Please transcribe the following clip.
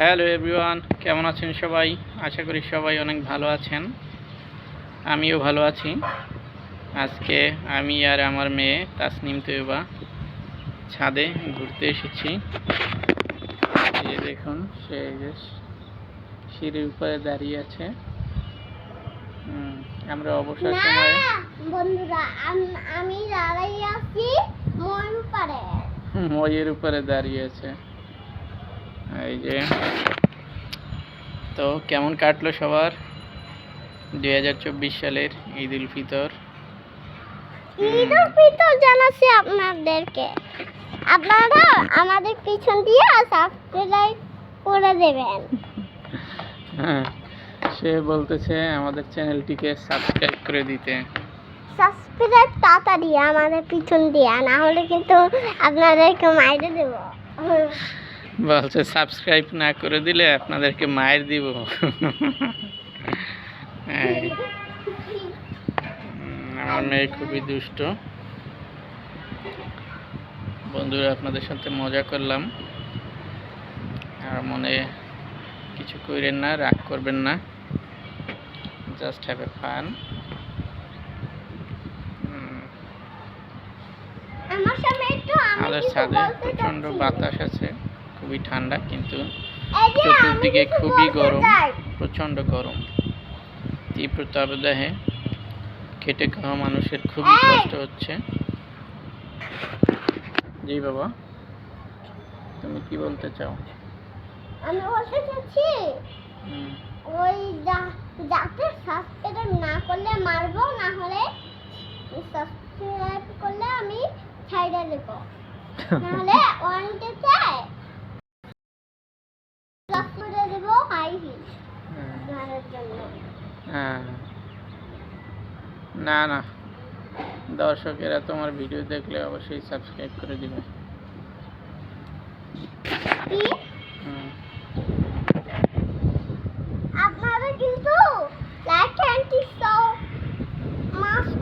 Hello everyone কেমন আছেন সবাই? আশা করি সবাই অনেক ভালো আছেন। আমিও ভালো আছি। আজকে আমি আর আমার মেয়ে তাসনিম তৈবা ছাদে ঘুরতে এসেছি। দেখুন সে যে সিঁড়ির উপরে দাঁড়িয়ে আছে। আমরা অবসর সময়ে বন্ধুরা আমি আছি ময়ের উপরে দাঁড়িয়ে আছে। এই যে। তো কেমন কাটলো সবার? দুই হাজার চব্বিশ সালের ঈদ উল ফিতর। ঈদ উল ফিতর জানাচ্ছি আপনাদেরকে। আপনারা আমাদের পিছন দিয়ে সাবস্ক্রাইব করে দেবেন। হ্যাঁ সে বলতেছে আমাদের চ্যানেলটিকে সাবস্ক্রাইব করে দিতে। সাবস্ক্রাইব তাড়াতাড়ি আমাদের পিছন দিয়ে না হলে কিন্তু আপনাদেরকে মাইরে দেব। বলছে সাবস্ক্রাইব না করে দিলে আপনাদেরকে মায়ের দিব। আমার মেয়ে খুবই দুষ্ট। বন্ধুরা আপনাদের সাথে মজা করলাম। আর মনে কিছু কইরেন না রাগ করবেন না। জাস্ট হ্যাভ এ ফান আমাদের ছাদে প্রচণ্ড বাতাস আছে। খুবই ঠান্ডা কিন্তু আমি চতুর্দিকে খুবই গরম। প্রচণ্ড গরম। তীব্র তাপদাহে খেটে খাওয়া মানুষের খুবই কষ্ট হচ্ছে। জি বাবা তুমি কি বলতে চাও? আমি বলতে চাচ্ছি ওই যাতে সাবস্ক্রাইব না করলে মারবো না হলে সাবস্ক্রাইব করলে আমি ছাইড়া দেবো। নাহলে ওয়ারেন্টি চাই। হ্যাঁ। না না। দর্শকেরা তোমার ভিডিও দেখলে অবশ্যই সাবস্ক্রাইব করে দিবে।